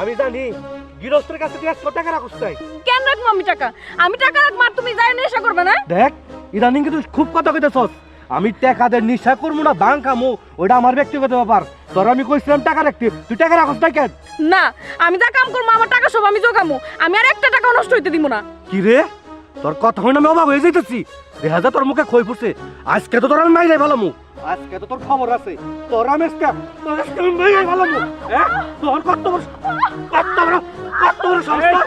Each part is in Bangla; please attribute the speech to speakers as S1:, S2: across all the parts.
S1: আমি জানি গৃহস্থের কাছে তুই একশো টাকা রাখছ তাই?
S2: কেন রাখব আমি টাকা? আমি টাকা রাখব আর তুমি যাই নেশা করবে না?
S1: দেখ ইদানিং কিন্তু খুব কথা কইতেছস। আমি টাকাদের নিশা করব না বাং কামু ওটা আমার ব্যক্তিগত ব্যাপার। তোর আমি কইছিলাম টাকা রাখতে তুই টাকা রাখছ না কেন?
S2: না আমি যা কাম করব আমার টাকা সব আমি জোগামু। আমি আর একটা টাকা নষ্ট হইতে দিব না।
S1: কি রে? তোর কথা হই না আমি অবাক হয়ে যাইতেছি। দেখা যা তোর মুখে খই পড়ছে। আজকে তো তোর আমি মাইলাই ভালো মু আজকে তো তোর খবর আছে। তোর আমি আমি ভালো হ্যাঁ তোর কত বড় কত বড় কত বড় সংস্থা?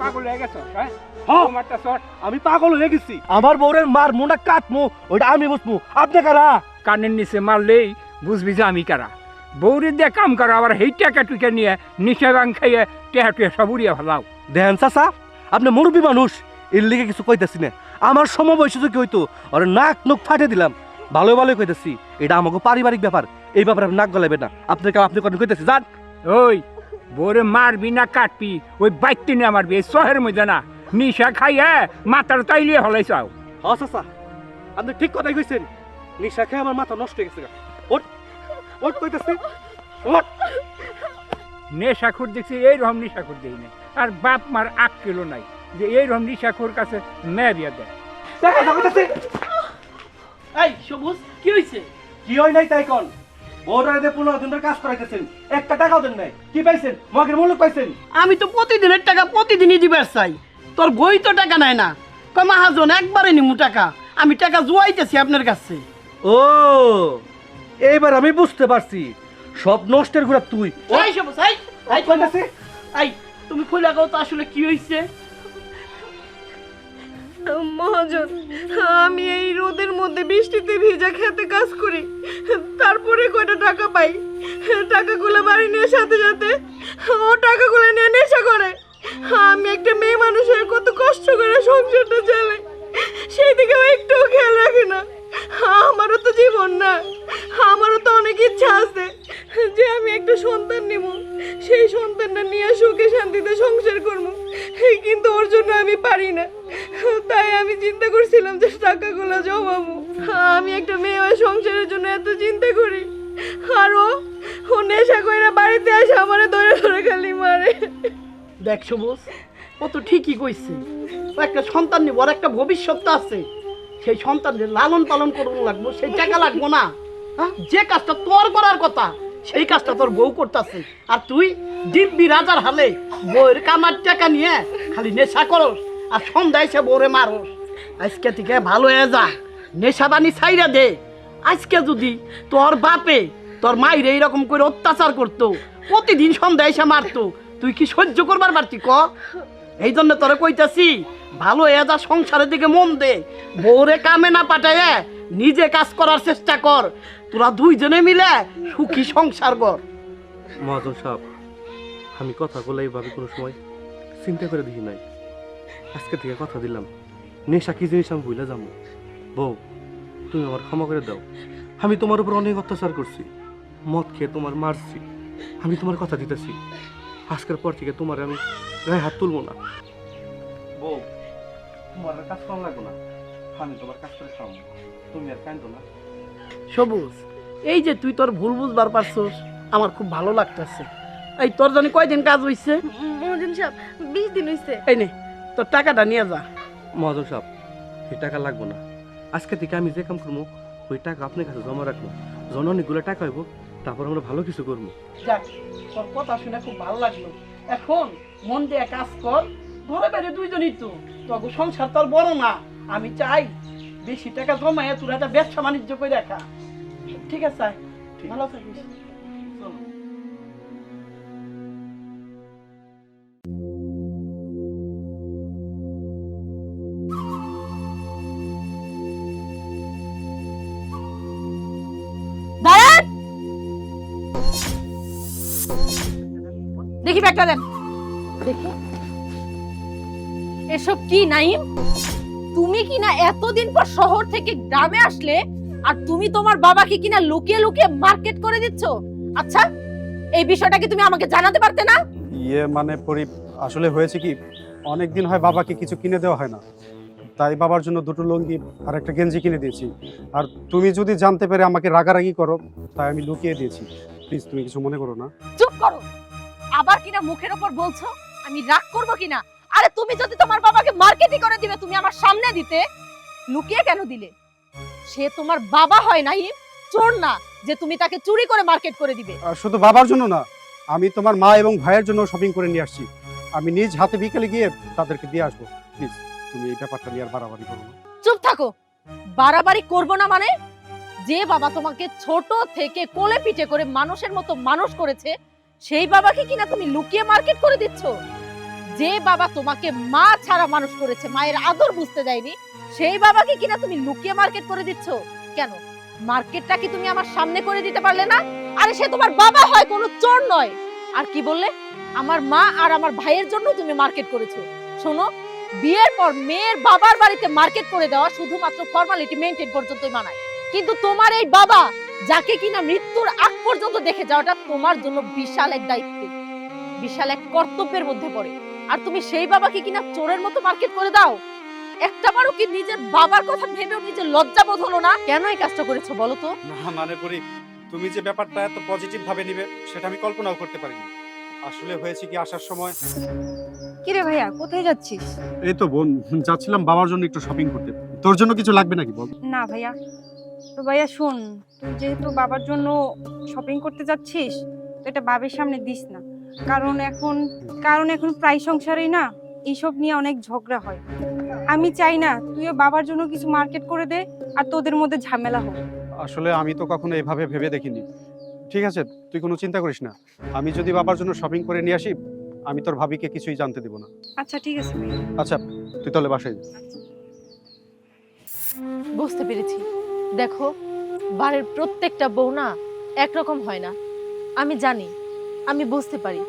S3: পাগল হয়ে গেছ হ্যাঁ?
S1: হ্যাঁ।
S3: তোমারটা শর্ট
S1: আমি পাগল হয়ে গেছি। আমার বউরের মার মুন্ডা কাটমু ওইটা আমি বুঝমু। আপনি কারা?
S3: কানের নিচে মারলেই বুঝবি যে আমি কারা। বৌরি দিয়ে কাম করো আবার সেই টাকা টুকে নিয়ে নিচে বাং খাইয়ে টেহা টুয়ে সব উড়িয়ে ফেলাও।
S1: দেন চাচা আপনি মুরব্বী মানুষ এর লিগে কিছু কইতাছি না। আমার সমবয়সী যদি হইতো আর নাক নুক ফাটে দিলাম। ভালো ভালো কইতাছি। এটা আমাকে পারিবারিক ব্যাপার এই ব্যাপারে আপনি নাক গলাবে না। আপনি কাম আপনি কথা কইতাছি যান।
S3: ওই বৌরে মারবি না কাটবি ওই বাইকটি নিয়ে মারবি এই শহের মধ্যে না। নিশা খাইয়ে মাথার তাইলিয়ে হলাই চাও।
S1: হ্যাঁ চাচা। আপনি ঠিক কথাই কইছেন। নিশা খেয়ে আমার মাথা নষ্ট হয়ে গেছে। ওঠ ওঠ কইতাছি ওঠ
S3: নেশাখুর দেখছি এইরকম নেশাখুর দেই নাই। আর বাপ মার আক কিলো নাই যে এইরকম নেশাখুর কাছে মেয়ে বিয়া দেয়
S1: দেখা
S4: এই সবুজ কি হয়েছে
S1: কি হয় নাই তাই কোন? দিয়ে পনেরো দিন ধরে কাজ করাইতেছেন একটা টাকাও দেন নাই। কি পাইছেন? মগের মূল্য পাইছেন?
S4: আমি তো প্রতিদিনের টাকা প্রতিদিনই দিবার চাই। তোর বই তো টাকা নাই না। কয় মাহাজন একবারে নিমু টাকা। আমি টাকা জুয়াইতেছি আপনার কাছে।
S1: ও এইবার আমি বুঝতে পারছি। সব নষ্টের ঘুরা তুই।
S4: এই সবুজ এই এই
S1: কইতাছি
S4: এই তুমি খুলে গাও তো আসলে কি হয়েছে
S2: মহাজন, আমি এই রোদের মধ্যে বৃষ্টিতে ভিজা খেতে কাজ করি। তারপরে কয়টা টাকা পাই? টাকাগুলো বাড়ি নিয়ে সাথে সাথে ও টাকাগুলো নিয়ে নেশা করে। আমি একটা মেয়ে মানুষের কত কষ্ট করে সংসারটা চালাই। সেই দিকে একটুও খেয়াল রাখে না। আমারও তো জীবন না। আমারও তো অনেক ইচ্ছা আছে যে আমি একটা সন্তান নেব। সেই সন্তানটা নিয়ে সুখে শান্তিতে সংসার করব। কিন্তু ওর জন্য আমি পারি না তাই আমি চিন্তা করছিলাম যে টাকাগুলো জমাবো। আমি একটা মেয়ে ওই সংসারের জন্য এত চিন্তা করি। আর ও নেশা করে বাড়িতে আসে আমারে ধরে ধরে খালি মারে।
S4: দেখ সবুজ, ও তো ঠিকই কইছে। একটা সন্তান নিব একটা ভবিষ্যৎ আছে। সেই সন্তানের লালন পালন করব লাগবো, সেই টাকা লাগবো না। হ্যাঁ? যে কাজটা তোর করার কথা, সেই কাজটা তোর বউ করতেছে। আর তুই দিব্যি রাজার হালে বউয়ের কামার টাকা নিয়ে খালি নেশা করস, আর সন্ধ্যায় সে বউরে মারস। আজকে থেকে ভালো হয়ে যা। নেশাদানি ছাইরা দে। আজকে যদি তোর বাপে তোর মাইরে এইরকম করে অত্যাচার করতো, প্রতিদিন সন্ধ্যায় এসে মারতো, তুই কি সহ্য করবার পারতি ক? এই জন্য তোরে কইতাছি, ভালো হয়ে যা, সংসারের দিকে মন দে। বউরে কামে না পাঠায় নিজে কাজ করার চেষ্টা কর। তোরা দুইজনে মিলে সুখী সংসার কর।
S1: মহাজন সাহেব, আমি কথা বলে এইভাবে কোনো সময় চিন্তা করে দেখি নাই। আজকে থেকে কথা দিলাম। নেশা কি জিনিস আমি ভুলে যাব? বউ তুমি আমার ক্ষমা করে দাও। আমি তোমার উপর অনেক অত্যাচার করছি। মদ খেয়ে তোমার মারছি। আমি তোমার কথা দিতেছি। আজকের পর থেকে তোমার আমি গায়ে হাত তুলবো না। বউ তোমার কাজ কম লাগবো না। আমি তোমার কাজ করে খাওয়াবো। তুমি আর কান্দো না।
S4: সবুজ এই যে তুই তোর ভুল বুঝবার পারছস আমার খুব ভালো লাগতেছে। এই তোর জানি কয়দিন কাজ হইছে?
S2: মহাজন সাহেব বিশ দিন হইছে।
S4: এই নে তোর টাকাটা নিয়ে যা।
S1: মহাজন সাহেব, এই টাকা লাগবো না। আজকে থেকে আমি যে কাম করব, ওই টাকা আপনার কাছে জমা রাখব। যখন অনেকগুলো টাকা হইব, তারপর আমরা ভালো কিছু করব।
S4: যাক, তোর কথা শুনে খুব ভালো লাগল। এখন মন দিয়ে কাজ কর, ঘরে বাইরে দুইজনই তো। তবে সংসার তোর বড় না। আমি চাই বেশি টাকা জমায় তোর একটা ব্যবসা বাণিজ্য করে দেখা ঠিক আছে ভালো থাকিস।
S2: দেখি দেখি। এসব কি নাইম তুমি কি না এতদিন পর শহর থেকে গ্রামে আসলে আর তুমি তোমার বাবাকে কিনা লুকিয়ে লুকিয়ে মার্কেট করে দিচ্ছ? আচ্ছা এই বিষয়টা কি তুমি আমাকে জানাতে পারতে না?
S5: ইয়ে মানে পরি আসলে হয়েছে কি অনেক দিন হয় বাবাকে কিছু কিনে দেওয়া হয় না। তাই বাবার জন্য দুটো লুঙ্গি আর একটা গেঞ্জি কিনে দিয়েছি। আর তুমি যদি জানতে পেরে আমাকে রাগারাগি করো তাই আমি লুকিয়ে দিয়েছি। প্লিজ তুমি কিছু মনে করো না।
S6: চুপ করো। আবার কিনা মুখের ওপর বলছো? আমি রাগ করব কিনা? আরে তুমি যদি তোমার বাবাকে মার্কেটিং করে দিবে তুমি আমার সামনে দিতে লুকিয়ে কেন দিলে? সে তোমার বাবা হয় নাই চোর না যে তুমি তাকে চুরি করে মার্কেট করে দিবে।
S5: শুধু বাবার জন্য না আমি তোমার মা এবং ভাইয়ের জন্য শপিং করে নিয়ে আসছি। আমি নিজ হাতে বিকেলে গিয়ে তাদেরকে দিয়ে আসব। প্লিজ তুমি এই ব্যাপারটা নিয়ে আর বাড়াবাড়ি করো না।
S6: চুপ থাকো। বাড়াবাড়ি করব না মানে যে বাবা তোমাকে ছোট থেকে কোলে পিঠে করে মানুষের মতো মানুষ করেছে সেই বাবাকে কিনা তুমি লুকিয়ে মার্কেট করে দিচ্ছ? যে বাবা তোমাকে মা ছাড়া মানুষ করেছে, মায়ের আদর বুঝতে দেয়নি, সেই বাবাকে কিনা তুমি লুকিয়ে মার্কেট করে দিচ্ছ? কেন? মার্কেটটা কি তুমি আমার সামনে করে দিতে পারলে না? আরে সে তোমার বাবা হয়, কোনো চোর নয়। আর কি বললে? আমার মা আর আমার ভাইয়ের জন্য তুমি মার্কেট করেছ। শোনো, বিয়ের পর মেয়ের বাবার বাড়িতে মার্কেট করে দেওয়া শুধুমাত্র ফর্মালিটি মেনটেন পর্যন্তই মানায়। কিন্তু তোমার এই বাবা যাকে কিনা মৃত্যুর আগ পর্যন্ত দেখে যাওয়াটা তোমার জন্য বিশাল এক দায়িত্ব। বিশাল এক কর্তব্যের মধ্যে পড়ে। আর তুমি সেই বাবাকে কিনা চোরের মতো মার্কেট করে দাও? একটা বারও কি নিজের বাবার কথা ভেবেও নিজের লজ্জা বোধ হলো না? কেন এই কাজটা করেছ বলো তো?
S5: না মানে করি তুমি যে ব্যাপারটা এত পজিটিভ ভাবে নিবে সেটা আমি কল্পনাও করতে পারিনি। আসলে হয়েছে কি আসার সময়
S7: কিরে ভাইয়া কোথায় যাচ্ছিস?
S5: এই তো বোন যাচ্ছিলাম বাবার জন্য একটু শপিং করতে। তোর জন্য কিছু লাগবে নাকি বল?
S7: না ভাইয়া তো ভাইয়া শোন তুই যেহেতু বাবার জন্য শপিং করতে যাচ্ছিস তো এটা বাবার সামনে দিস না। কারণ এখন কারণ এখন প্রায় সংসারেই না এইসব নিয়ে অনেক ঝগড়া হয়। আমি চাই না তুইও বাবার জন্য কিছু মার্কেট করে দে আর তোদের মধ্যে ঝামেলা হোক।
S5: আসলে আমি তো কখনো এভাবে ভেবে দেখিনি। ঠিক আছে তুই কোনো চিন্তা করিস না। আমি যদি বাবার জন্য শপিং করে নিয়ে আসি আমি তোর ভাবিকে কিছুই জানতে দিব না।
S7: আচ্ছা ঠিক আছে
S5: আচ্ছা তুই তাহলে বাসায় যা।
S6: বুঝতে পেরেছি। দেখো, বাড়ির প্রত্যেকটা বউ না একরকম হয় না। আমি জানি, আমি বুঝতে পারি,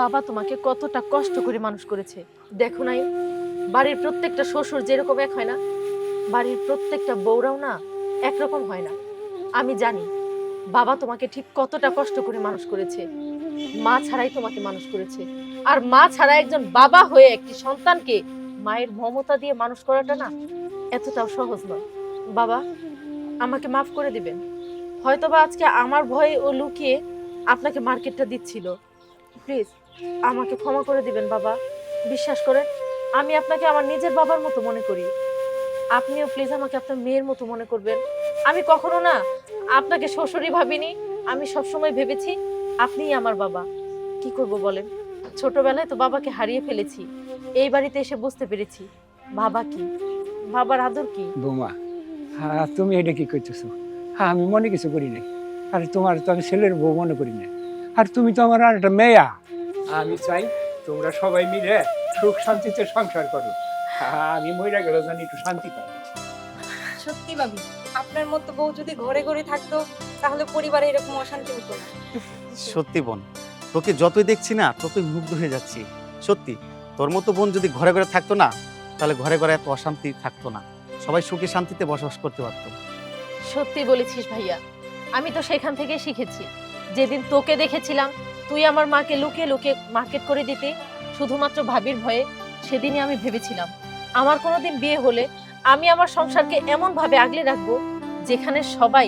S6: বাবা তোমাকে কতটা কষ্ট করে মানুষ করেছে। দেখো নাই, বাড়ির প্রত্যেকটা শ্বশুর যেরকম এক হয় না, বাড়ির প্রত্যেকটা বউরাও না একরকম হয় না। আমি জানি, বাবা তোমাকে ঠিক কতটা কষ্ট করে মানুষ করেছে। মা ছাড়াই তোমাকে মানুষ করেছে। আর মা ছাড়া একজন বাবা হয়ে একটি সন্তানকে মায়ের মমতা দিয়ে মানুষ করাটা না এতটাও সহজ নয়। বাবা আমাকে মাফ করে দিবেন। হয়তোবা আজকে আমার ভয়ে ও লুকিয়ে আপনাকে মার্কেটটা দিচ্ছিল। প্লিজ, আমাকে ক্ষমা করে দিবেন বাবা। বিশ্বাস করেন, আমি আপনাকে আমার নিজের বাবার মতো মনে করি। আপনিও প্লিজ আমাকে আপনার মেয়ের মতো মনে করবেন। আমি কখনো না আপনাকে শ্বশুরই ভাবিনি। আমি সবসময় ভেবেছি আপনিই আমার বাবা। কি করব বলেন? ছোটবেলায় তো বাবাকে হারিয়ে ফেলেছি। এই বাড়িতে এসে বুঝতে পেরেছি। বাবা কি? বাবার আদর কি?
S3: বৌমা হ্যাঁ তুমি এটা কি করতেছো? হ্যাঁ আমি মনে কিছু করি নাই। আর তোমার তো আমি ছেলের বউ মনে করি না আর তুমি তো আমার আর একটা মেয়া। আমি চাই তোমরা সবাই মিলে সুখ শান্তিতে সংসার করো। হ্যাঁ, আমি মহিলা গেলে জানি একটু শান্তি পাই
S7: সত্যি ভাবি আপনার মতো বউ যদি ঘরে ঘরে থাকতো তাহলে পরিবারে এরকম অশান্তি হতো না।
S8: সত্যি বোন তোকে যতই দেখছি না ততই মুগ্ধ হয়ে যাচ্ছি। সত্যি তোর মতো বোন যদি ঘরে ঘরে থাকতো না তাহলে ঘরে ঘরে এত অশান্তি থাকতো না। সবাই সুখে শান্তিতে বসবাস করতে পারতো।
S6: সত্যি বলেছিস ভাইয়া আমি তো সেখান থেকে শিখেছি। যেদিন তোকে দেখেছিলাম তুই আমার মাকে লুকিয়ে লুকিয়ে মার্কেট করে দিতে শুধুমাত্র ভাবির ভয়ে সেদিনই আমি ভেবেছিলাম। আমার কোনোদিন বিয়ে হলে আমি আমার সংসারকে এমন ভাবে আগলে রাখব যেখানে সবাই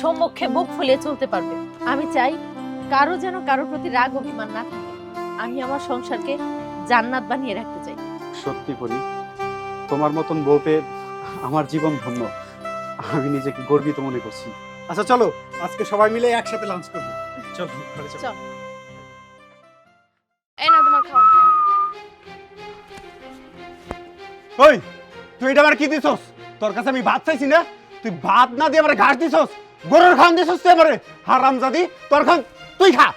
S6: সম্মুখে বুক ফুলিয়ে চলতে পারবে। আমি চাই কারও যেন কারোর প্রতি রাগ অভিমান না থাকে। আমি আমার সংসারকে জান্নাত বানিয়ে রাখতে চাই।
S5: সত্যি করি তোমার মতন বউ পেয়ে আমার জীবন ধন্য। আমি নিজেকে গর্বিত মনে করছি। আচ্ছা চলো আজকে সবাই মিলে একসাথে লাঞ্চ করব। চলো ঘরে চলো।
S6: চল।
S7: এই না তোমার খাওয়া
S5: ওই তুই এটা আমার কি দিছস? তোর কাছে আমি ভাত চাইছি না? তুই ভাত না দিয়ে আমার ঘাস দিছস? গরুর খান দিছস তুই আমারে? হারাম জাদি তোর খান তুই খা।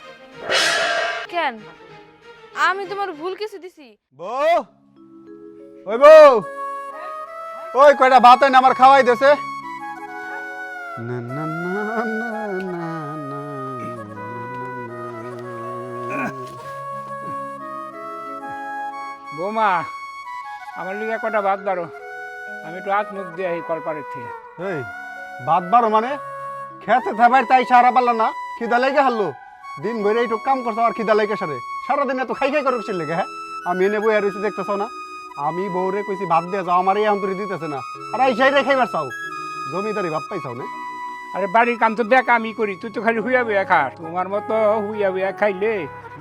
S7: কেন? আমি তোমার ভুল কিছু দিছি।
S5: বউ ওই বউ ওই কয়টা ভাত এনে আমার খাওয়াই দেছে। না না না না না না না
S3: বৌমা আমার লিগে কটা ভাত দাঁড়ো আমি একটু হাত মুখ দিয়ে এই কলপারের থেকে।
S5: এই ভাত বারো মানে? খেতে থাকবার তাই সারা পারল না খিদা লেগে হারলো। দিন ভরে একটু কাম করছ আর খিদা লেগে সারে। সারাদিন এত খাই খাই করছিল লেগে হ্যাঁ? আমি এনে বই আর দেখতেছ না? আমি বউরে কইছি ভাত দিয়ে যাও আমার এই অন্তরে দিতেছে না। আর এই সাইডে খাইবার চাও জমিদারি ভাত পাইছাও না?
S3: আরে বাড়ির কাম তো দেখ আমি করি তুই তো খালি হুইয়া বুয়া খাস। তোমার মতো হুইয়া বুয়া খাইলে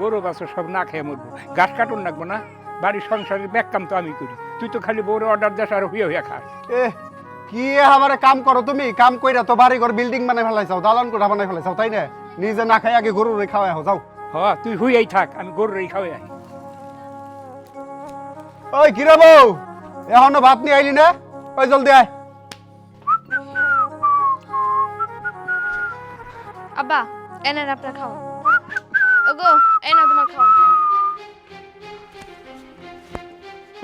S3: গরু বাছর সব না খেয়ে মরবো। গাছ কাটুন লাগবো না? বাড়ির সংসারের ব্যাগ কাম তো আমি করি। তুই তো খালি বউরে অর্ডার দেস আর হুইয়া হুইয়া খাস।
S5: এ কি আমারে কাম করো তুমি? কাম কইরা তো বাড়ি ঘর বিল্ডিং বানাই ফেলাইছাও দালান কোঠা বানাই ফেলাইছাও তাই না? নিজে না খাই আগে গরু খাওয়াই যাও।
S3: হ তুই হুইয়াই থাক আমি গরুরই খাওয়াই আই
S5: ওই কিরে বউ এখনও ভাত নিয়ে আইলি না? ওই জলদি আয়।
S9: আব্বা এনে আপনার খাও ওগো এই না তোমার খাও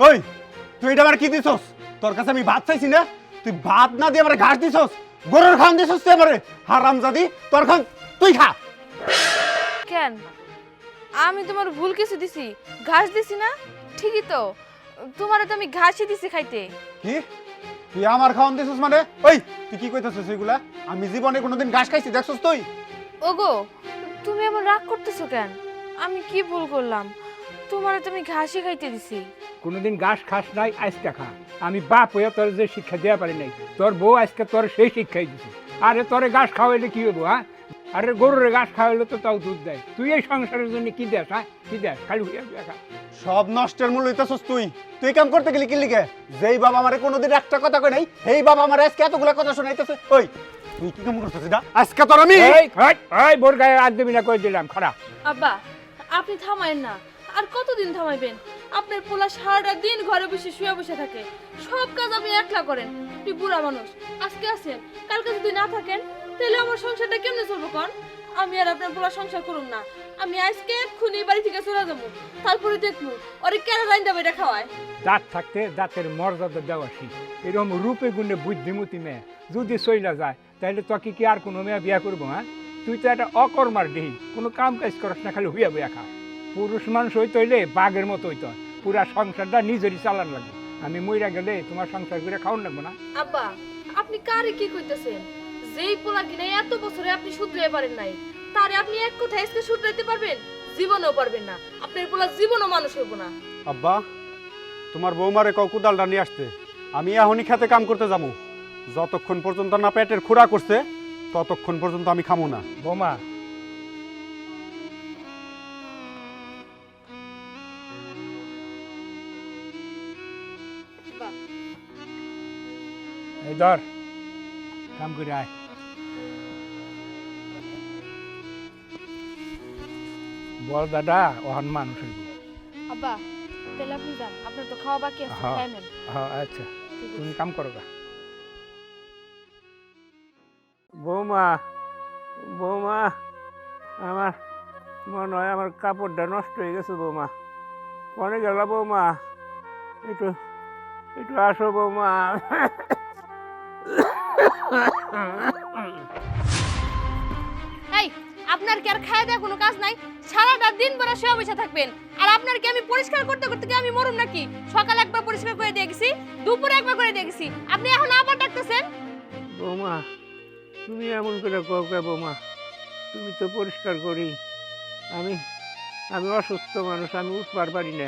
S5: ওই তুই এটা আমার কি দিছস? তোর কাছে আমি ভাত চাইছি না? তুই ভাত না দিয়ে আমার ঘাস দিছস? গরুর খান দিছস তুই আমারে? হারাম জাদি তোর খান তুই খা।
S9: কেন? আমি তোমার ভুল কিছু দিছি। ঘাস দিছি না? ঠিকই তো। তোমারে তো আমি ঘাসই দিছি খাইতে।
S5: কি? তুই আমার খাওয়ান দিছস মানে? ওই তুই কি কইতাছিস এগুলা? আমি জীবনে কোনোদিন ঘাস খাইছি দেখছস তুই?
S9: ওগো তুমি এমন রাগ করতেছো কেন? আমি কি ভুল করলাম? তোমারে তো আমি ঘাসই খাইতে দিছি।
S3: কোনোদিন ঘাস খাস নাই আজকে খা। আমি বাপ হয়ে তোর যে শিক্ষা দেওয়া পারি নাই তোর বউ আজকে তোর সেই শিক্ষাই দিছে। আরে তোরে ঘাস খাওয়াইলে কি হব হ্যাঁ? আরে গরুরে ঘাস খাওয়াইলে তো তাও দুধ দেয়। তুই এই সংসারের জন্য কি দেস হ্যাঁ? কি দেস? খালি হুইয়া হুইয়া
S5: সব নষ্টের মূল হইতাছস তুই। তুই কাম করতে গেলি কি লিখে যেই বাবা আমারে কোনোদিন একটা কথা কই নাই এই বাবা আমার আজকে এতগুলা কথা শোনাইতেছে। ওই তুই কি কাম করতেছিস না আজকে তোর আমি
S3: এই এই, এই বোর গায়ে আর দেবি না কই দিলাম খারাপ
S6: আব্বা আপনি থামায়েন না। আর কতদিন থামাইবেন? আপনার পোলা সারাটা দিন ঘরে বসে শুয়ে বসে থাকে। সব কাজ আপনি একলা করেন। আপনি বুড়া মানুষ। আজকে আছেন কালকে যদি না থাকেন তাহলে আমার সংসারটা কেমনে চলবো কন? আমি আর আপনার পোলা সংসার করুম না। আমি আজকে এক্ষুনি বাড়ি থেকে চলে যাব। তারপরে দেখব। ওরে কেন লাইন দেবে এটা খাওয়ায়?
S3: দাঁত থাকতে দাঁতের মর্যাদা দেওয়া শিখ এরকম রূপে গুণে বুদ্ধিমতী মেয়ে যদি চইলা যায় তাহলে তোকে কি আর কোনো মেয়ে বিয়া করব হ্যাঁ? তুই তো একটা অকর্মার দেহি। কোনো কাম কাজ করস না খালি হুইয়া বুয়া খা। পুরুষ মানুষ হইতে হইলে বাঘের মতো হইতে হয়। পুরা সংসারটা নিজেরই চালান লাগবে আমি মইরা গেলে তোমার সংসার করে খাওয়ান লাগবো না।
S6: আব্বা আপনি কারে কি কইতেছেন? যেই পোলা কিনা এত বছরে আপনি শুধরাইতে পারেন নাই তারে আপনি এক কথায় আজকে শুধরাইতে পারবেন? জীবনেও পারবেন না। আপনার পোলা জীবনও মানুষ হইব না।
S5: আব্বা তোমার বৌমারে কও কুদালটা নিয়ে আসতে। আমি এখনই খেতে কাম করতে যাব। যতক্ষণ পর্যন্ত না পেটের খোরা করছে ততক্ষণ পর্যন্ত আমি খামো না।
S3: বৌমা। এই ধর কাম করে আয়। বল দাদা ওহান মানুষ হইব।
S9: আব্বা তাহলে আপনি যান। আপনার তো খাওয়া বাকি আছে
S3: হ্যাঁ। হ্যাঁ আচ্ছা। তুমি কাম করো গা। বৌমা বৌমা আমার মনে হয় আমার কাপড়টা নষ্ট হয়ে গেছে বৌমা। কনে গেল বৌমা? একটু একটু আসো বৌমা।
S9: আপনার কি আর খাওয়া দেওয়া কোনো কাজ নাই? সারাটা দিন পরে শুয়ে বসে থাকবেন। আর আপনার কি আমি পরিষ্কার করতে করতে কি আমি মরুম নাকি? সকাল একবার পরিষ্কার করে দিয়ে গেছি, দুপুরে একবার করে দিয়ে গেছি। আপনি এখন আবার ডাকতেছেন?
S3: বৌমা, তুমি এমন করে কও কে বৌমা? তুমি তো পরিষ্কার করি। আমি আমি অসুস্থ মানুষ, আমি উঠবার পারি না।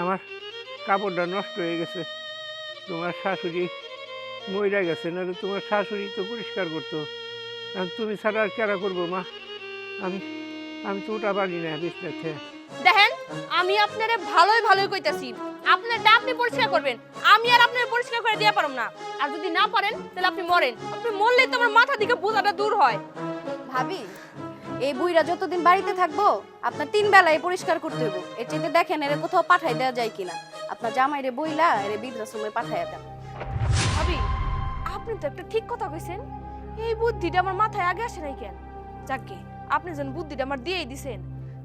S3: আমার কাপড়টা নষ্ট হয়ে গেছে। তোমার শাশুড়ি মইরা গেছে, নাহলে তোমার শাশুড়ি তো পরিষ্কার করতো। তুমি ছাড়া আর কেরা করব, মা? আমি আমি তো পারি না বিছনাতে
S9: দেখেন আমি আপনারে ভালোই ভালোই কইতাছি। আপনারটা আপনি পরিষ্কার করবেন আমি আর আপনার পরিষ্কার করে দিয়ে পারম না। আর যদি না পারেন তাহলে আপনি মরেন। আপনি মরলেই তো আমার মাথা থেকে বোঝাটা দূর হয়।
S10: ভাবি এই বুইরা যতদিন বাড়িতে থাকব আপনার তিন বেলায় পরিষ্কার করতে হইব। এর চেয়ে দেখেন এর কোথাও পাঠাই দেওয়া যায় কিনা। আপনার জামাইরে বইলা এর বৃদ্ধাশ্রমে পাঠাইয়া দেন।
S9: ভাবি আপনি তো একটা ঠিক কথা কইছেন। এই বুদ্ধিটা আমার মাথায় আগে আসে নাই কেন? যাকে আপনি যেন বুদ্ধিটা আমার দিয়েই দিছেন।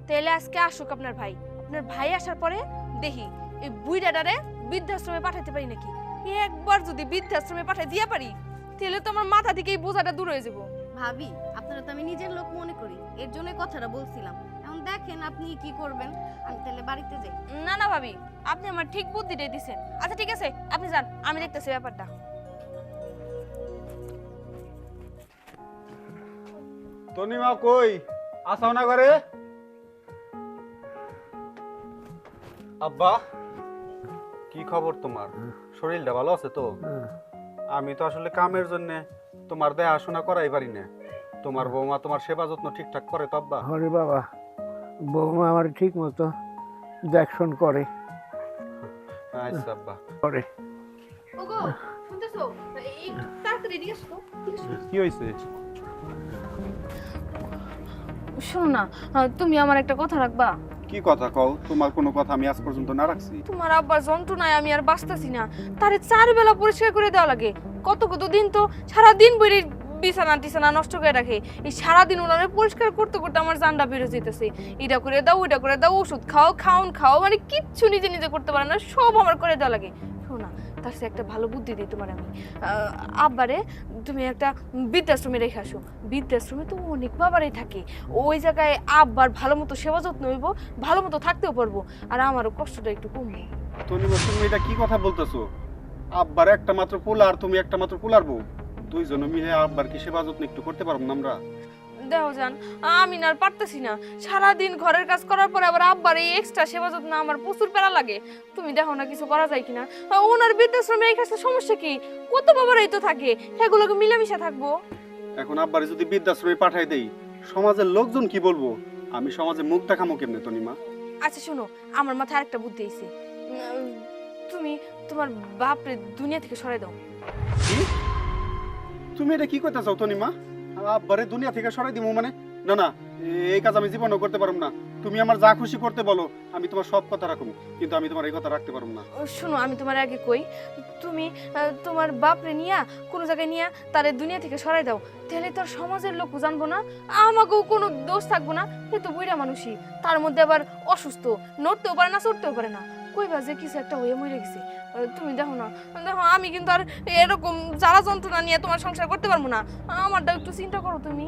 S9: তাহলে আজকে আসুক আপনার ভাই। আপনার ভাই আসার পরে দেখি এই বুইড়াটারে বৃদ্ধাশ্রমে পাঠাতে পারি নাকি? একবার যদি বৃদ্ধাশ্রমে পাঠাই দিয়ে পারি তাহলে তো আমার মাথা থেকে এই বোঝাটা দূর হয়ে যাব।
S10: ভাবি আপনারা তো আমি নিজের লোক মনে করি। এর জন্য কথাটা বলছিলাম। এখন দেখেন আপনি কি করবেন। আমি তাহলে বাড়িতে যাই।
S9: না না ভাবি আপনি আমার ঠিক বুদ্ধিটাই দিছেন। আচ্ছা ঠিক আছে আপনি যান আমি দেখতেছি ব্যাপারটা।
S5: তনিমা কই? আসাও না করে আব্বা কি খবর তোমার? শরীরটা ভালো আছে তো? আমি তো আসলে কামের জন্য তোমার দেখাশোনা করাই পারি না। তোমার বৌমা তোমার সেবা যত্ন ঠিকঠাক করে তো আব্বা?
S3: আরে বাবা বৌমা আমার ঠিক মতো দেখশন করে।
S5: আচ্ছা আব্বা।
S3: করে।
S9: ওগো শুনতেছো? একটু তাড়াতাড়ি এদিকে আসো। এদিকে আসো।
S5: কি হয়েছে
S9: শোনো না তুমি আমার একটা কথা রাখবা।
S5: কি কথা কও? তোমার কোনো কথা আমি আজ পর্যন্ত না রাখছি।
S9: তোমার আব্বার যন্ত্রণায় আমি আর বাঁচতেছি না। তারে চার বেলা পরিষ্কার করে দেওয়া লাগে। কত কত দিন তো সারা দিন বইরে বিছানা টিছানা নষ্ট করে রাখে। এই সারাদিন ওনারে পরিষ্কার করতে করতে আমার জানটা বেরো যেতেছে। এটা করে দাও ওইটা করে দাও ওষুধ খাও খাওন খাও মানে কিচ্ছু নিজে নিজে করতে পারে না সব আমার করে দেওয়া লাগে। শোনা সে একটা ভালো বুদ্ধি দিই তোমার আমি। আব্বারে তুমি একটা বৃদ্ধাশ্রমে রেখে আসো। বৃদ্ধাশ্রমে তো অনেক বাবারাই থাকে। ওই জায়গায় আব্বার ভালো মতো সেবা যত্ন হইব ভালো মতো থাকতেও পারব। আর আমারও কষ্টটা একটু কমবে
S5: তুমি এটা কি কথা বলতেছো? আব্বার একটা মাত্র পোলা আর তুমি একটা মাত্র পোলার বউ। দুইজনে মিলে আব্বার কি সেবা যত্ন একটু করতে পারব না আমরা?
S9: দেখো যান। আমি না আর পারতেছি না। সারাদিন ঘরের কাজ করার পরে আবার আব্বার এই এক্সট্রা সেবা যত্ন আমার প্রচুর প্যারা লাগে। তুমি দেখো না কিছু করা যায় কিনা? ওনার বৃদ্ধাশ্রমে এই কাজটা সমস্যা কি? কত বাবারাই তো থাকে। সেগুলোকে মিলেমিশে থাকব।
S5: এখন আব্বারে যদি বৃদ্ধাশ্রমে পাঠাই দেই সমাজের লোকজন কি বলব? আমি সমাজে মুখ দেখামো কেমনে তনিমা
S9: আচ্ছা শোনো আমার মাথায় আরেকটা বুদ্ধি এসে তুমি তোমার বাপরে দুনিয়া থেকে সরাই দাও।
S5: তুমি এটা কি করতে চাও তনিমা আব্বারে দুনিয়া থেকে সরাই দিব মানে? না না, এই কাজ আমি জীবনও করতে পারব না। তুমি আমার যা খুশি করতে বলো, আমি তোমার সব কথা রাখুন কিন্তু আমি তোমার এই কথা রাখতে পারব না।
S9: শোনো, আমি তোমার আগে কই, তুমি তোমার বাপরে নিয়া, কোনো জায়গায় নিয়া তারে দুনিয়া থেকে সরাই দাও। তাহলে তোর সমাজের লোক জানব না, আমাকেও কোনো দোষ থাকব না। সে তো বুড়া মানুষই, তার মধ্যে আবার অসুস্থ, নড়তেও পারে না, চড়তেও পারে না। কইবা যে কিছু একটা হয়ে মরে গেছে? তুমি দেখো না। দেখো আমি কিন্তু আর এরকম জ্বালা যন্ত্রণা নিয়ে তোমার সংসার করতে পারব না। আমারটা একটু চিন্তা করো তুমি।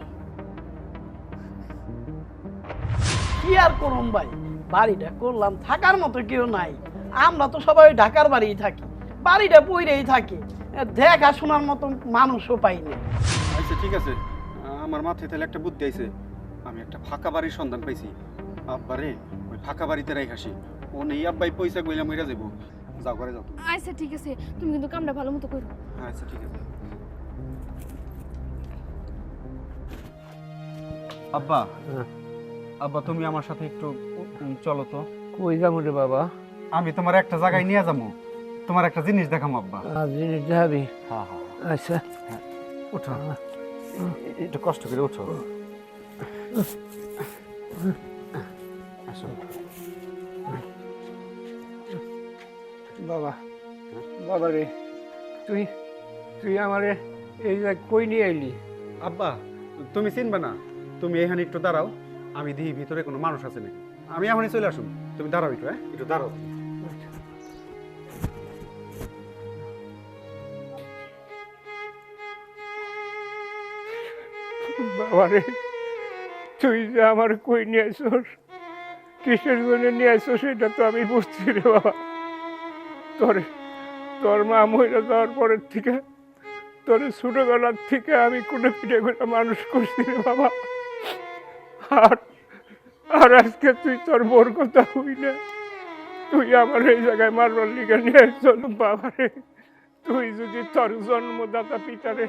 S4: কি আর করুম ভাই? বাড়িটা করলাম থাকার মতো কেউ নাই। আমরা তো সবাই ঢাকার বাড়িই থাকি। বাড়িটা পইরেই থাকি। দেখাশোনার মতো মানুষও পাইনি
S5: আচ্ছা ঠিক আছে। আমার মাথায় তাহলে একটা বুদ্ধি আইছে। আমি একটা ফাঁকা বাড়ির সন্ধান পাইছি। আব্বারে ওই ফাঁকা বাড়িতে রাই হাসি ও নেই আব্বাই পয়সা কইলা মইরা যাব যাও করে যাও তুমি।
S9: আচ্ছা ঠিক আছে। তুমি কিন্তু কামটা ভালো মতো করো।
S5: আচ্ছা ঠিক আছে। আব্বা
S3: হ্যাঁ।
S5: আব্বা তুমি আমার সাথে একটু চলো তো।
S3: কই যাব রে বাবা?
S5: আমি তোমার একটা জায়গায় নিয়ে যাব। তোমার একটা জিনিস দেখাম আব্বা।
S3: আর জিনিস যাবি
S5: হ্যাঁ হ্যাঁ।
S3: আচ্ছা।
S5: উঠো। একটু কষ্ট করে উঠো। আসো।
S3: বাবা বাবা রে তুই তুই আমারে এই কই নিয়ে এলি
S5: আব্বা তুমি চিনবে না তুমি এখানে একটু দাঁড়াও আমি দিই ভিতরে কোনো মানুষ আছে নাকি। আমি এখনই চলে আসুন তুমি দাঁড়াও একটু হ্যাঁ? একটু দাঁড়াও।
S3: বাবা রে তুই যে আমার কই নিয়ে আসোস কিসের জন্য নিয়ে আসো সেটা তো আমি বুঝছি রে বাবা। তোর তোর মা মহিলা যাওয়ার পরের থেকে, তোর ছোটবেলার থেকে আমি কোনো পিঠে করে মানুষ করছি রে বাবা। আর আর আজকে তুই তোর বোর কথা হই না। তুই আমার এই জায়গায় মারবার লিগে নিয়ে চল বাবা রে। তুই যদি তোর জন্মদাতা পিতারে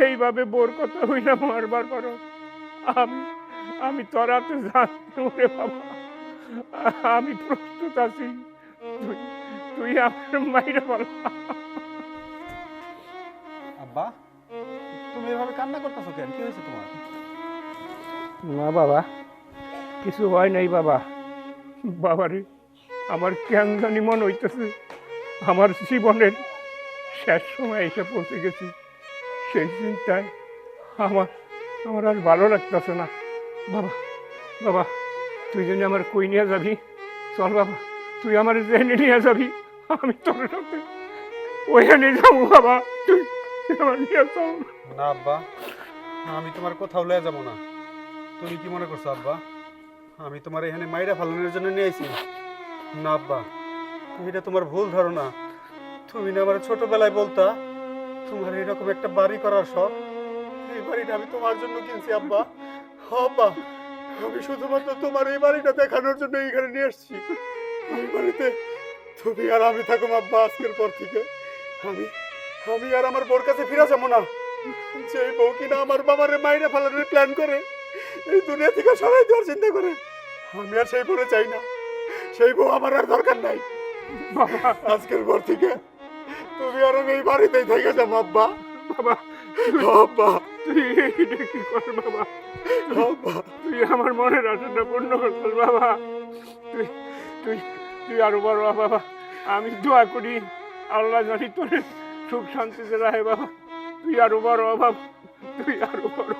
S3: এইভাবে বোর কথা হই না মারবার পারো, আমি আমি তোর হাতে জানতে বাবা। আমি প্রস্তুত আছি। তুই তুই আমার মাইরে বল।
S5: আব্বা তুমি এভাবে কান্না করতেছো কেন? কি হয়েছে তোমার?
S3: না বাবা কিছু হয় নাই বাবা। বাবারে আমার কেন জানি মনে হইতেছে আমার জীবনের শেষ সময় এসে পৌঁছে গেছি। সেই চিন্তায় আমার আমার আর ভালো লাগতেছে না। বাবা বাবা তুই যদি আমার কই নিয়ে যাবি চল বাবা তুই আমার জেনে নিয়ে যাবি। আমি তোর ওইখানে যাব, বাবা। তুই আমার নিয়ে চল।
S5: না, আব্বা। আমি তোমার কোথাও লয়ে যাব না। তুমি কি মনে করছ, আব্বা? আমি তোমার এখানে মাইরা ফালানোর জন্য নিয়ে আইছি। না, আব্বা। এটা তোমার ভুল ধারণা তুমি না আমার ছোটবেলায় বলতা, তোমার এরকম একটা বাড়ি করার শখ। এই বাড়িটা আমি তোমার জন্য কিনছি, আব্বা। আব্বা। আমি শুধুমাত্র তোমার এই বাড়িটা দেখানোর জন্য এইখানে নিয়ে এসেছি এই বাড়িতে তুমি আর আমি থাকুম আব্বা আজকের পর থেকে। আমি আমি আর আমার বোর কাছে ফিরে যাব না। সেই বউ কিনা আমার বাবারে মাইরা ফেলানোর প্ল্যান করে এই দুনিয়া থেকে সবাই দেওয়ার চিন্তা করে। আমি আর সেই বউরে চাই না। সেই বউ আমার আর দরকার নাই।
S3: বাবা
S5: আজকের পর থেকে তুমি আর আমি এই বাড়িতেই থেকে যাব আব্বা।
S3: বাবা
S5: আব্বা।
S3: তুই এটা কি কর বাবা?
S5: আব্বা।
S3: তুই আমার মনের আশাটা পূর্ণ করছিস বাবা। তুই তুই তুই আরও বড় বাবা, আমি দোয়া করি আল্লাহ জানি তোর সুখ শান্তিতে রাহে বাবা। তুই আরও বড় বাবা, তুই আরও বড়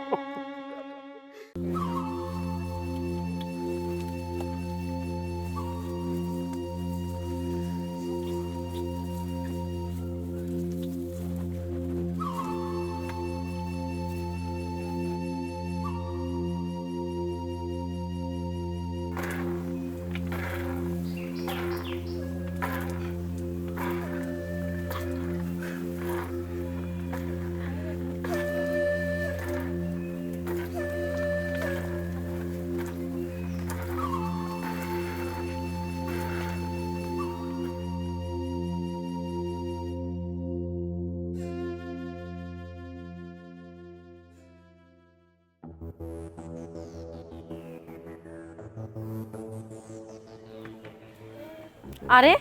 S6: আরে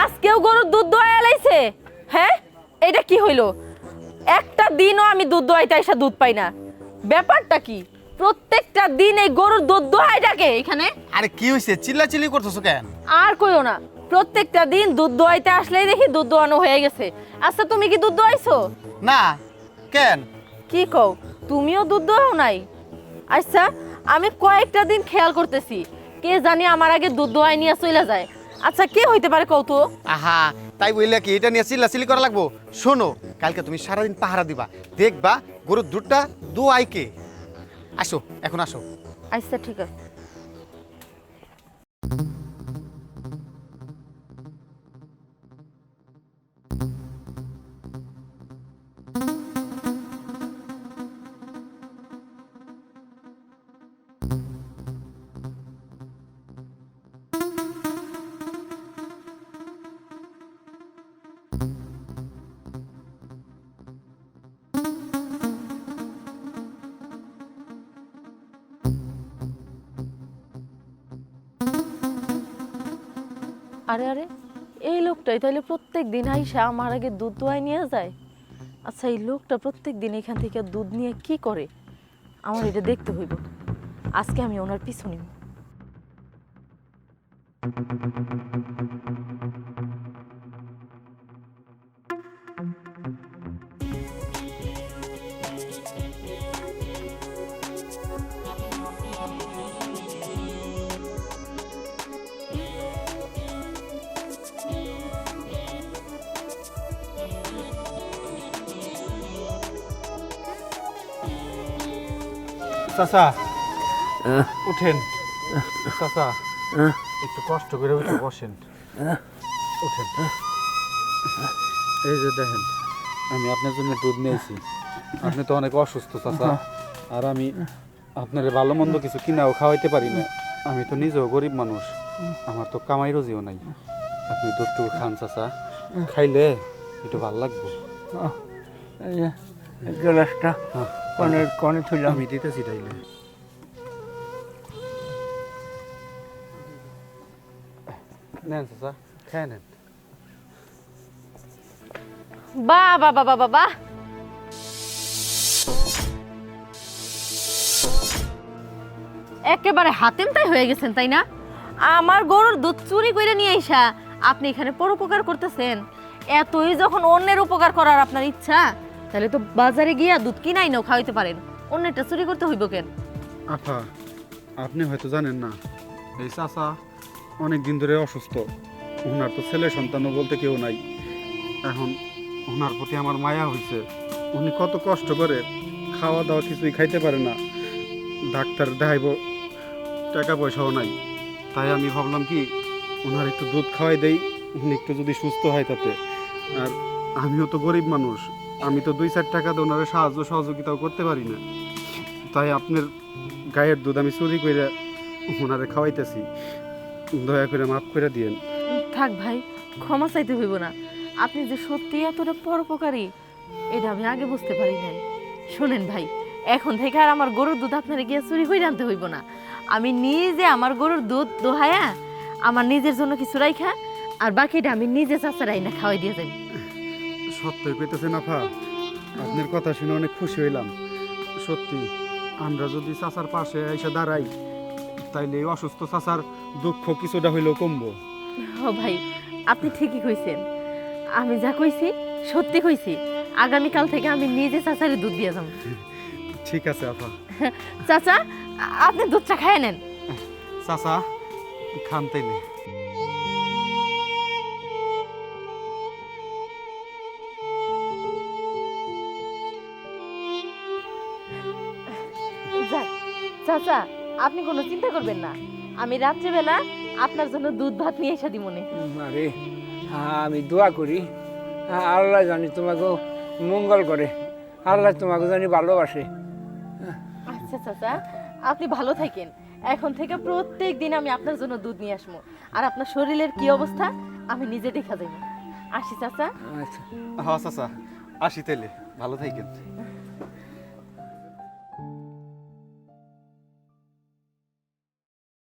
S6: আজকেও গরুর দুধ দোয়া এলাইছে হ্যাঁ? এটা কি হইল? একটা দিনও আমি দুধ দোয়াইতে এসে দুধ পাই না। ব্যাপারটা কি? প্রত্যেকটা দিন এই গরুর দুধ দোয়াই ডাকে এখানে?
S8: আরে কি হয়েছে চিল্লাচিল্লি করতেছো কেন?
S6: আর কইও না। প্রত্যেকটা দিন দুধ দোয়াইতে আসলেই দেখি দুধ দোয়ানো হয়ে গেছে। আচ্ছা তুমি কি দুধ দোয়াইছো?
S8: না কেন?
S6: কি কও? তুমিও দুধ দোয়াও নাই? আচ্ছা আমি কয়েকটা দিন খেয়াল করতেছি। কে জানি আমার আগে দুধ দোয়াই নিয়ে চলে যায়। আচ্ছা কে হইতে পারে কত তো
S8: আহা তাই বললে কি এটা নিয়ে চিল্লাচিল্লি করা লাগবো? শোনো কালকে তুমি সারাদিন পাহারা দিবা। দেখবা গরুর দুধটা দু আইকে আসো এখন আসো।
S6: আচ্ছা ঠিক আছে। আরে আরে, এই লোকটাই তাহলে প্রত্যেক দিন আইসা আমার আগে দুধ দোয়াই নিয়ে যায়? আচ্ছা এই লোকটা প্রত্যেক দিন এখান থেকে দুধ নিয়ে কি করে? আমার এটা দেখতে হইব। আজকে আমি ওনার পিছু নিব।
S5: চাচা। উঠেন। চাচা একটু কষ্ট করে উঠে বসেন। উঠেন। এই যে দেখেন আমি আপনার জন্য দুধ নিয়েছি। আপনি তো অনেক অসুস্থ চাচা। আর আমি আপনার ভালো মন্দ কিছু কিনাও খাওয়াইতে পারি না। আমি তো নিজেও গরিব মানুষ। আমার তো কামাই রোজিও নাই। আপনি দুধটুকু খান চাচা। খাইলে একটু ভালো লাগবে।
S3: গ্লাসটা।
S5: হ্যাঁ।
S3: কনে কনে থইলাম
S5: আমি দিতেছি তাইলে। নেন চাচা খেয়ে নেন।
S6: বাহ বাহ বাহ বাহ বাহ একেবারে হাতেম তাই হয়ে গেছেন তাই না? আমার গরুর দুধ চুরি করে নিয়ে আইসা আপনি এখানে পরোপকার করতেছেন। এতই যখন অন্যের উপকার করার আপনার ইচ্ছা তাহলে তো বাজারে গিয়া দুধ কিনাই নাও খাওয়াইতে পারেন। অন্যেরটা চুরি করতে হইব কেন?
S5: আফা, আপনি হয়তো জানেন না। এই চাচা অনেক দিন ধরে অসুস্থ। ওনার তো ছেলে সন্তানও বলতে কেউ নাই। এখন ওনার প্রতি আমার মায়া হয়েছে উনি কত কষ্ট করে খাওয়া দাওয়া কিছুই খাইতে পারে না। ডাক্তার দেখাইব টাকা পয়সাও নাই। তাই আমি ভাবলাম কি ওনার একটু দুধ খাওয়াই দেই। উনি একটু যদি সুস্থ হয় তাতে। আর আমিও তো গরিব মানুষ। আমি তো দুই চার টাকা দিয়ে সাহায্য সহযোগিতাও করতে পারি না। তাই আপনার গায়ের দুধ আমি চুরি করে ওনারে খাওয়াইতেছি। দয়া করে মাফ করে দিয়েন।
S6: থাক ভাই, ক্ষমা চাইতে হইব না। আপনি যে সত্যি এতটা পরোপকারী, এটা আমি আগে বুঝতে পারি নাই। শোনেন ভাই, এখন থেকে আর আমার গরুর দুধ আপনারা গিয়ে চুরি করে আনতে হইব না। আমি নিজে আমার গরুর দুধ দোহায়া, আমার নিজের জন্য কিছু রাইখা, আর বাকিটা আমি নিজে চাচারাই না খাওয়াই দিয়ে যাই।
S5: সত্যি কইতেছেন আফা আপনার কথা শুনে অনেক খুশি হইলাম। সত্যি আমরা যদি চাচার পাশে এসে দাঁড়াই তাইলে এই অসুস্থ চাচার দুঃখ কিছুটা হইলেও কমবো।
S6: ও ভাই আপনি ঠিকই কইছেন। আমি যা কইছি সত্যি কইছি। আগামীকাল থেকে আমি নিজে চাচারে দুধ দিয়ে যাব।
S5: ঠিক আছে আফা।
S6: চাচা আপনি দুধটা খায় নেন।
S5: চাচা খান তাইলে।
S6: চাচা আপনি কোনো চিন্তা করবেন না। আমি রাত্রেবেলা আপনার জন্য দুধ ভাত নিয়ে এসে দিব মনে
S3: আরে আমি দোয়া করি আল্লাহ জানি তোমাকে মঙ্গল করে আল্লাহ তোমাকে জানি ভালোবাসে।
S6: আচ্ছা চাচা আপনি ভালো থাকেন। এখন থেকে প্রত্যেক দিন আমি আপনার জন্য দুধ নিয়ে আসব। আর আপনার শরীরের কি অবস্থা আমি নিজে দেখা যাব আসি চাচা।
S3: আচ্ছা।
S5: হ্যাঁ চাচা আসি তাইলে। ভালো থাকেন